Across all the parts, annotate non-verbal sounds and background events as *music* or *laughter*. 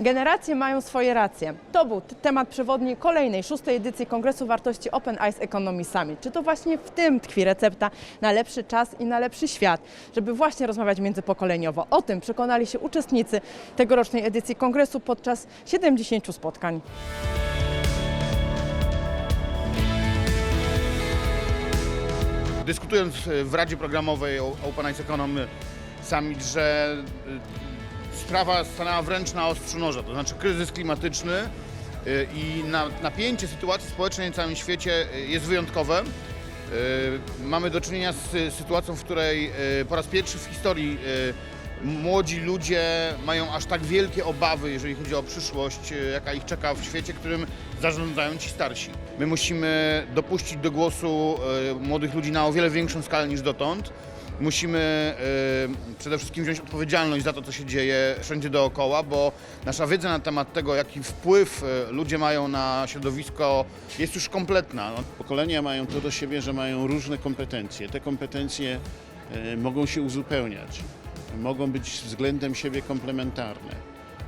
Generacje mają swoje racje. To był temat przewodni kolejnej, szóstej edycji Kongresu Wartości Open Eyes Economy Summit. Czy to właśnie w tym tkwi recepta na lepszy czas i na lepszy świat, żeby właśnie rozmawiać międzypokoleniowo? O tym przekonali się uczestnicy tegorocznej edycji kongresu podczas 70 spotkań. dyskutując w Radzie Programowej o Open Eyes Economy Summit, że y, sprawa stanęła wręcz na ostrzu noża, to znaczy kryzys klimatyczny y, i na, napięcie sytuacji społecznej na całym świecie y, jest wyjątkowe. Y, Mamy do czynienia z sytuacją, w której po raz pierwszy w historii młodzi ludzie mają aż tak wielkie obawy, jeżeli chodzi o przyszłość, jaka ich czeka w świecie, którym zarządzają ci starsi. My musimy dopuścić do głosu młodych ludzi na o wiele większą skalę niż dotąd. Musimy przede wszystkim wziąć odpowiedzialność za to, co się dzieje wszędzie dookoła, bo nasza wiedza na temat tego, jaki wpływ y, ludzie mają na środowisko, jest już kompletna. No, Pokolenia mają to do siebie, że mają różne kompetencje. Te kompetencje e, mogą się uzupełniać, mogą być względem siebie komplementarne.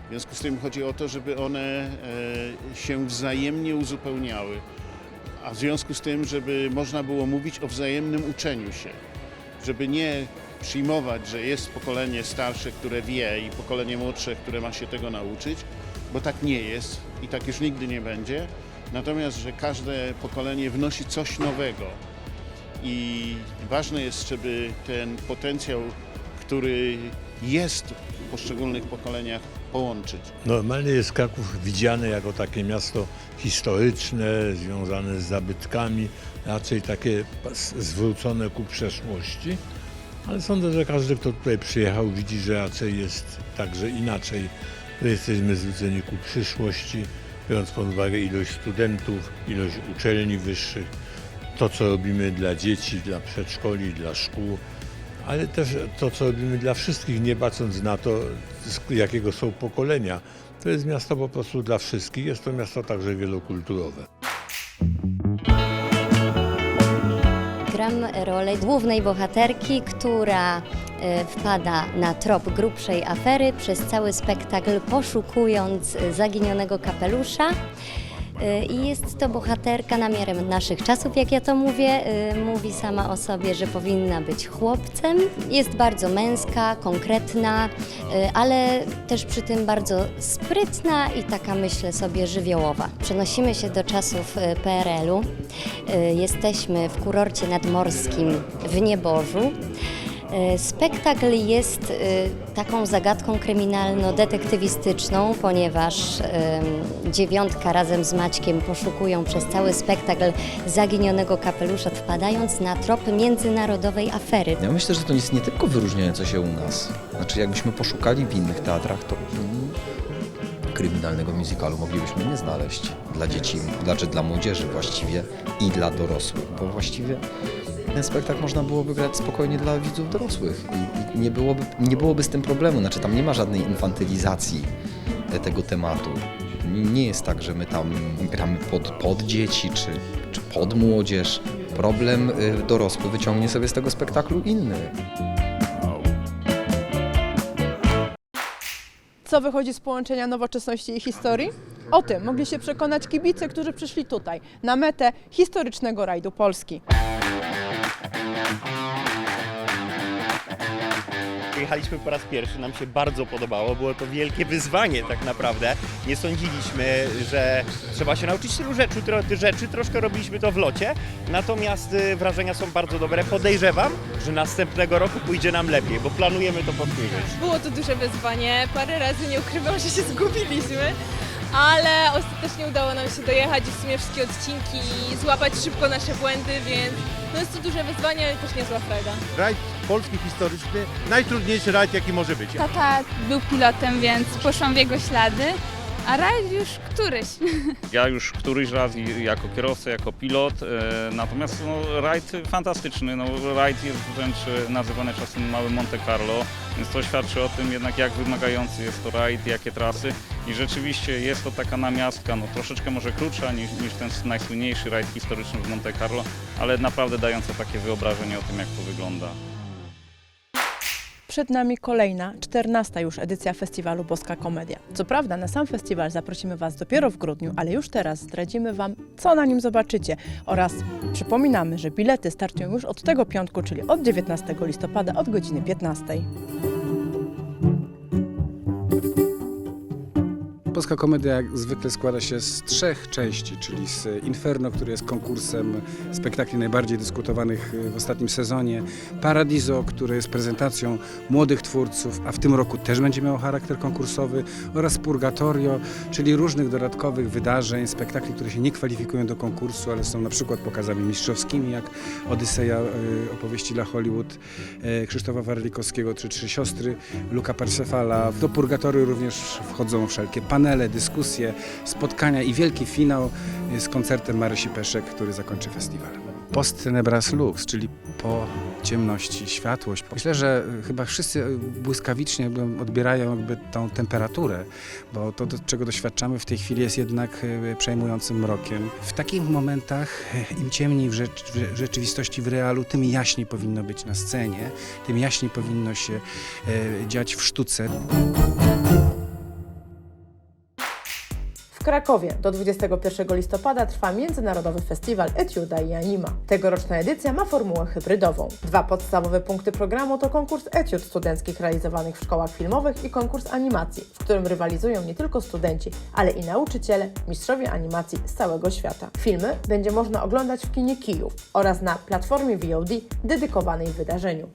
W związku z tym chodzi o to, żeby one e, się wzajemnie uzupełniały, a w związku z tym, żeby można było mówić o wzajemnym uczeniu się, żeby nie przyjmować, że jest pokolenie starsze, które wie i pokolenie młodsze, które ma się tego nauczyć, bo tak nie jest i tak już nigdy nie będzie. Natomiast, że każde pokolenie wnosi coś nowego i ważne jest, żeby ten potencjał, który jest poszczególnych pokoleniach, połączyć. Normalnie jest Kraków widziane jako takie miasto historyczne, związane z zabytkami, raczej takie zwrócone ku przeszłości. Ale sądzę, że każdy, kto tutaj przyjechał, widzi, że raczej jest także inaczej. że jesteśmy zwróceni ku przyszłości, biorąc pod uwagę ilość studentów, ilość uczelni wyższych, to, co robimy dla dzieci, dla przedszkoli, dla szkół, ale też to, co robimy dla wszystkich, nie patrząc na to, jakiego są pokolenia. To jest miasto po prostu dla wszystkich. Jest to miasto także wielokulturowe. Gram rolę głównej bohaterki, która e, wpada na trop grubszej afery przez cały spektakl poszukując zaginionego kapelusza. E, I jest to bohaterka namiarem naszych czasów, jak ja to mówię. E, Mówi sama o sobie, że powinna być chłopcem. Jest bardzo męska, konkretna, e, ale też przy tym bardzo sprytna i taka, myślę sobie, żywiołowa. Przenosimy się do czasów PRL-u. Jesteśmy w kurorcie nadmorskim w Nieborzu. E, Spektakl jest e, taką zagadką kryminalno-detektywistyczną, ponieważ dziewiątka razem z Maćkiem poszukują przez cały spektakl zaginionego kapelusza, wpadając na trop międzynarodowej afery. Ja myślę, że to jest nie tylko wyróżniające się u nas. Znaczy, jakbyśmy poszukali w innych teatrach, to kryminalnego musicalu moglibyśmy nie znaleźć dla dzieci, znaczy dla młodzieży właściwie i dla dorosłych, bo właściwie ten spektakl można byłoby grać spokojnie dla widzów dorosłych i, i nie, byłoby, nie byłoby z tym problemu. Znaczy, tam nie ma żadnej infantylizacji e, tego tematu. Nie jest tak, że my tam gramy pod, pod dzieci czy, czy pod młodzież. Problem y, dorosły wyciągnie sobie z tego spektaklu inny. Co wychodzi z połączenia nowoczesności i historii? O tym mogli się przekonać kibice, którzy przyszli tutaj na metę historycznego rajdu Polski. Jechaliśmy po raz pierwszy, nam się bardzo podobało. Było to wielkie wyzwanie tak naprawdę. Nie sądziliśmy, że trzeba się nauczyć tylu rzeczy, tro, rzeczy. troszkę robiliśmy to w locie, natomiast y, wrażenia są bardzo dobre. Podejrzewam, że następnego roku pójdzie nam lepiej, bo planujemy to powtórzyć. Było to duże wyzwanie. Parę razy nie ukrywam, że się zgubiliśmy, ale ostatecznie udało nam się dojechać w sumie wszystkie odcinki i złapać szybko nasze błędy, więc no jest to duże wyzwanie, ale też niezła frajda. rajd polski historyczny, najtrudniejszy rajd jaki może być. Tata był pilotem, więc poszłam w jego ślady, a rajd już któryś. *laughs* Ja już któryś raz i- jako kierowca, jako pilot, e, natomiast no, rajd fantastyczny, no, rajd jest wręcz nazywany czasem małym Monte Carlo, więc to świadczy o tym jednak jak wymagający jest to rajd, jakie trasy i rzeczywiście jest to taka namiastka, no troszeczkę może krótsza niż, niż ten najsłynniejszy rajd historyczny w Monte Carlo, ale naprawdę dająca takie wyobrażenie o tym jak to wygląda. Przed nami kolejna, czternasta już edycja festiwalu Boska Komedia. Co prawda na sam festiwal zaprosimy Was dopiero w grudniu, ale już teraz zdradzimy Wam, co na nim zobaczycie oraz przypominamy, że bilety startują już od tego piątku, czyli od 19 listopada od godziny 15. Polska komedia jak zwykle składa się z trzech części, czyli z Inferno, który jest konkursem spektakli najbardziej dyskutowanych w ostatnim sezonie, Paradiso, który jest prezentacją młodych twórców, a w tym roku też będzie miał charakter konkursowy, oraz Purgatorio, czyli różnych dodatkowych wydarzeń, spektakli, które się nie kwalifikują do konkursu, ale są na przykład pokazami mistrzowskimi, jak Odyseja y, opowieści dla Hollywood y, Krzysztofa Warlikowskiego, czy Trzy Siostry Luka Parsefala. Do Purgatorio również wchodzą wszelkie panele, dyskusje, spotkania i wielki finał z koncertem Marysi Peszek, który zakończy festiwal. Post tenebras lux, czyli po ciemności światłość. Myślę, że chyba wszyscy błyskawicznie jakby odbierają jakby tą temperaturę, bo to, do czego doświadczamy w tej chwili jest jednak e, przejmującym mrokiem. W takich momentach e, im ciemniej w, rzecz, w rzeczywistości, w realu, tym jaśniej powinno być na scenie, tym jaśniej powinno się e, dziać w sztuce. W Krakowie do 21 listopada trwa Międzynarodowy Festiwal Etiuda i Anima. Tegoroczna edycja ma formułę hybrydową. Dwa podstawowe punkty programu to konkurs etiud studenckich realizowanych w szkołach filmowych i konkurs animacji, w którym rywalizują nie tylko studenci, ale i nauczyciele, mistrzowie animacji z całego świata. Filmy będzie można oglądać w kinie Kijów oraz na platformie VOD dedykowanej wydarzeniu.